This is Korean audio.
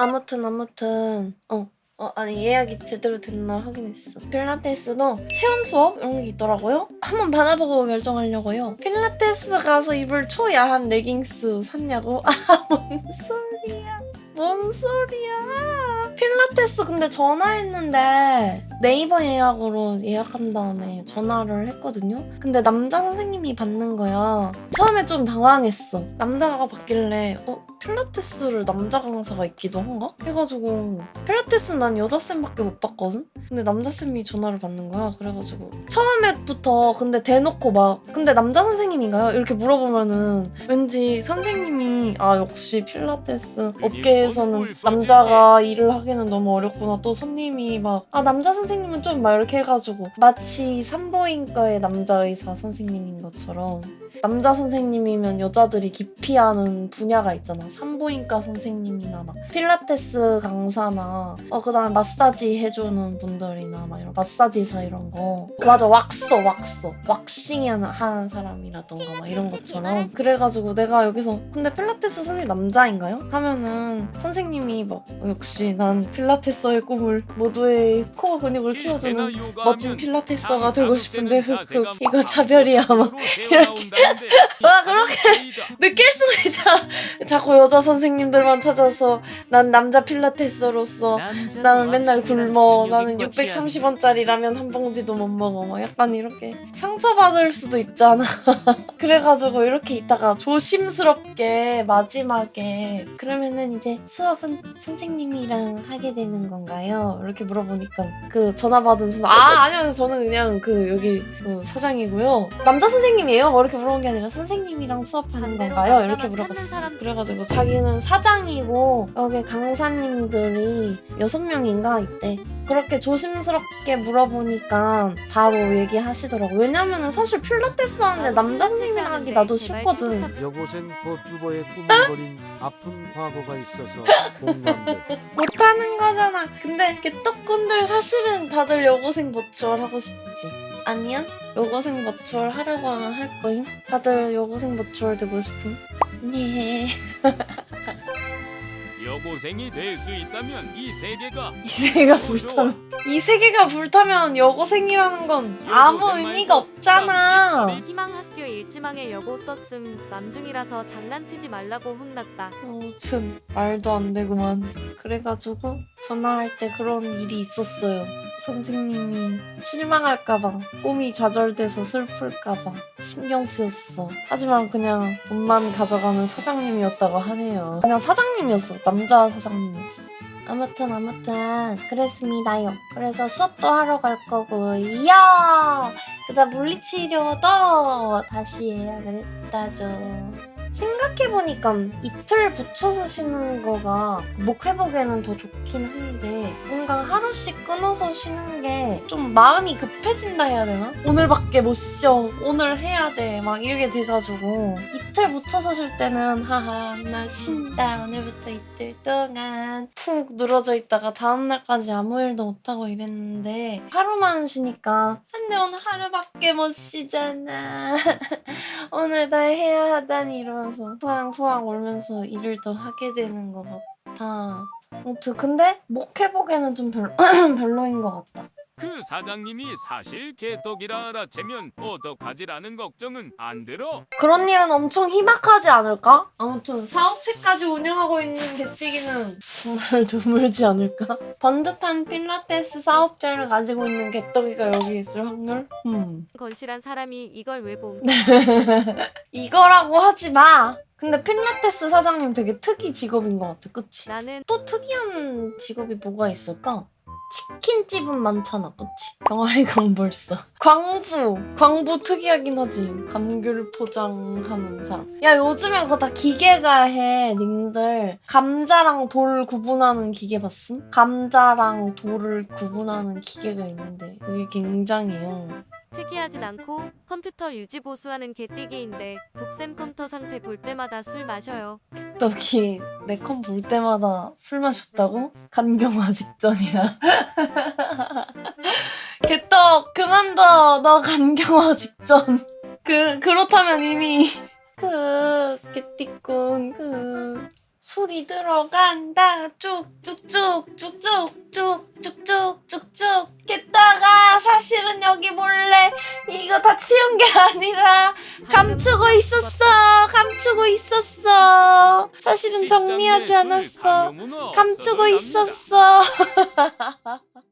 아무튼 아무튼 어. 어, 아니 예약이 제대로 됐나 확인했어. 필라테스도 체험 수업 이런 게 있더라고요. 한번 받아보고 결정하려고요. 필라테스 가서 입을 초야한 레깅스 샀냐고? 아, 뭔 소리야. 뭔 소리야. 필라테스 근데 전화했는데 네이버 예약으로 예약한 다음에 전화를 했거든요. 근데 남자 선생님이 받는 거야. 처음에 좀 당황했어. 남자가 받길래 어 필라테스를 남자 강사가 있기도 한가? 해가지고 필라테스 난 여자 쌤밖에 못 봤거든. 근데 남자 쌤이 전화를 받는 거야. 그래가지고 처음에부터 근데 대놓고 막 근데 남자 선생님인가요? 이렇게 물어보면은 왠지 선생님이 아 역시 필라테스 업계에서는 남자가 일을 하기는 너무 어렵구나. 또 손님이 막 아 남자 선생 님은 좀 막 이렇게 해가지고 마치 산부인과의 남자 의사 선생님인 것처럼 남자 선생님이면 여자들이 기피하는 분야가 있잖아. 산부인과 선생님이나 막 필라테스 강사나 어 그다음에 마사지 해주는 분들이나 막 이런 마사지사 이런 거. 맞아 왁서 왁서. 왁싱 하는, 하는 사람이라던가 막 이런 것처럼. 그래가지고 내가 여기서 근데 필라테스 선생님 남자인가요? 하면은 선생님이 막 어, 역시 난 필라테서의 꿈을 모두의 코어 근육을 키워주는 멋진 필라테서가 되고 싶은데 흑흑 이거 차별이야. 막 이렇게 와, 그렇게 느낄 수도 있잖아. 자꾸 여자 선생님들만 찾아서 난 남자 필라테스로서 나는 맨날 굶어 나는 630원짜리 라면 한 봉지도 못 먹어. 막 약간 이렇게 상처받을 수도 있잖아. 그래가지고 이렇게 있다가 조심스럽게 마지막에 그러면은 이제 수업은 선생님이랑 하게 되는 건가요? 이렇게 물어보니까 그 전화 받은 선생 아 아니요 저는 그냥 그 여기 그 사장이고요. 남자 선생님이에요? 뭐 이렇게 물어 본 게 아니라 선생님이랑 수업하는 건가요? 이렇게 물어봤어 그래가지고 자기는 사장이고 여기 강사님들이 여섯 명인가 있대 그렇게 조심스럽게 물어보니까 바로 얘기하시더라고 왜냐면은 사실 필라테스 하는데 남자 선생님이랑 하기 나도 싫거든 여고생 버튜버의 꾸물거린 아픈 과거가 있어서 공감돼. 못하는 거잖아. 근데 개떡꾼들 사실은 다들 여고생 버추얼 하고 싶지. 아니야? 여고생 버추얼 하려고 하면 할 거임? 다들 여고생 버추얼 되고 싶음? 네. 여고생이 될 수 있다면 이 세계가 이 세계가 불타면 이 세계가 불타면 여고생이라는 건 아무 의미가 없잖아. 희망학교 일지망에 여고 썼음 남중이라서 장난치지 말라고 혼났다. 아무튼 말도 안 되구만. 그래가지고 전화할 때 그런 일이 있었어요. 선생님이 실망할까봐 꿈이 좌절돼서 슬플까봐 신경 쓰였어. 하지만 그냥 돈만 가져가는 사장님이었다고 하네요. 그냥 사장님이었어. 남자 사장님이었어. 아무튼 아무튼 그랬습니다요. 그래서 수업도 하러 갈 거고 이야 그다음 물리치료도 다시 예약을 했다죠. 생각해보니까 이틀 붙여서 쉬는 거가 목 회복에는 더 좋긴 한데 뭔가 하루씩 끊어서 쉬는 게 좀 마음이 급해진다 해야 되나? 오늘밖에 못 쉬어. 오늘 해야 돼. 막 이렇게 돼가지고 이틀 붙여서 쉴 때는 하하 나 쉰다. 오늘부터 이틀 동안 푹 늘어져 있다가 다음날까지 아무 일도 못하고 이랬는데 하루만 쉬니까 근데 오늘 하루밖에 못 쉬잖아. 오늘 다 해야 하다니 이 러면서 후앙후앙 울면서 일을 더 하게 되는 것 같아. 아무튼 근데 목 회복에는 좀 별로, 별로인 것 같다. 그 사장님이 사실 개떡이라 알아채면 어떡하지라는 걱정은 안 들어. 그런 일은 엄청 희박하지 않을까? 아무튼 사업체까지 운영하고 있는 개띠기는 정말 드물지 않을까? 번듯한 필라테스 사업체를 가지고 있는 개떡이가 여기 있을 확률? 음. 건실한 사람이 이걸 왜 봄? 이거라고 하지 마! 근데 필라테스 사장님 되게 특이 직업인 것 같아, 그치? 나는 또 특이한 직업이 뭐가 있을까? 치킨집은 많잖아, 그치? 병아리 강벌사. 광부! 광부 특이하긴 하지. 감귤 포장하는 사람. 야, 요즘엔 그거 다 기계가 해, 님들. 감자랑 돌 구분하는 기계 봤음? 감자랑 돌을 구분하는 기계가 있는데, 그게 굉장해요. 특이하진 않고 컴퓨터 유지 보수하는 개띠기인데 독쌤 컴퓨터 상태 볼 때마다 술 마셔요. 떡이 내컴 볼 때마다 술 마셨다고? 간경화 직전이야. 개떡 그만둬. 너 간경화 직전. 그 그렇다면 이미 그 개띠꾼 그 술이 들어간다. 쭉쭉쭉쭉쭉쭉쭉쭉쭉쭉. 게다가 사실은 여기 몰래 이거 다 치운 게 아니라 감추고 있었어. 감추고 있었어. 사실은 정리하지 않았어. 감추고. 있었어